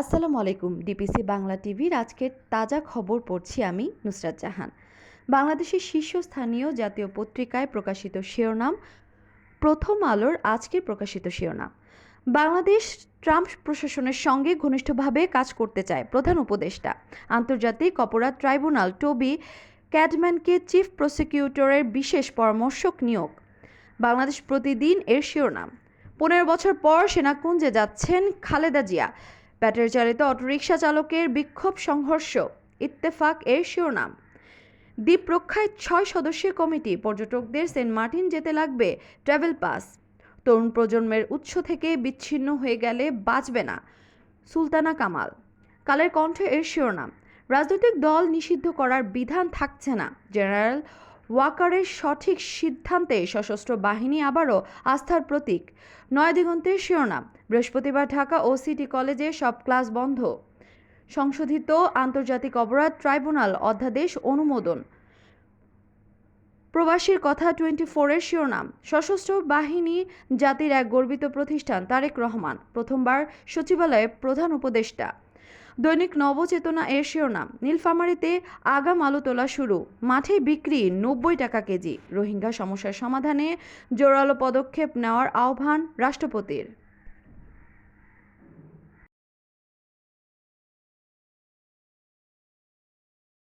আসসালামু আলাইকুম, ডিপিসি বাংলা টিভির আজকের তাজা খবর পড়ছি আমি নুসরাত জাহান। বাংলাদেশের শীর্ষস্থানীয় জাতীয় পত্রিকায় প্রকাশিত শিরোনাম, প্রথম আলোর আজকে প্রকাশিত শিরোনাম। বাংলাদেশ ট্রাম্প প্রশাসনের সঙ্গে ঘনিষ্ঠভাবে কাজ করতে চায় প্রধান উপদেষ্টা। আন্তর্জাতিক অপরাধ ট্রাইব্যুনাল টোবি ক্যাডম্যানকে চিফ প্রসিকিউটরের বিশেষ পরামর্শক নিয়োগ। বাংলাদেশ প্রতিদিন এর শিরোনাম, পনেরো বছর পর সেনাকুঞ্জে যাচ্ছেন খালেদা জিয়া। ব্যাটারি চালিত অটোরিকশা চালকের বিক্ষোভ সংঘর্ষ, ইত্তেফাক এর শিরোনাম। দ্বীপ রক্ষায় ছয় সদস্যের কমিটি, পর্যটকদের সেন্ট মার্টিন যেতে লাগবে ট্রাভেল পাস। তরুণ প্রজন্মের উৎস থেকে বিচ্ছিন্ন হয়ে গেলে বাঁচবে না সুলতানা কামাল। কালের কণ্ঠ এর শিরোনাম, রাজনৈতিক দল নিষিদ্ধ করার বিধান থাকছে না, জেনারেল ওয়াকারের সঠিক সিদ্ধান্তে সশস্ত্র বাহিনী আবারও আস্থার প্রতীক। নয়াদিগন্তের শিরোনাম, বৃহস্পতিবার ঢাকা ও সিটি কলেজে সব ক্লাস বন্ধ। সংশোধিত আন্তর্জাতিক অপরাধ ট্রাইব্যুনাল অধ্যাদেশ অনুমোদন। প্রবাসীর কথা টোয়েন্টি ফোরের শিরোনাম, সশস্ত্র বাহিনী জাতির এক গর্বিত প্রতিষ্ঠান তারেক রহমান। প্রথমবার সচিবালয়ে প্রধান উপদেষ্টা। দৈনিক নবচেতনা এর শিরোনাম, নীলফামারিতে আগাম আলু তোলা শুরু, মাঠে বিক্রি নব্বই টাকা কেজি, রোহিঙ্গা সমস্যার সমাধানে জোরালো পদক্ষেপ নেওয়ার আহ্বান রাষ্ট্রপতির।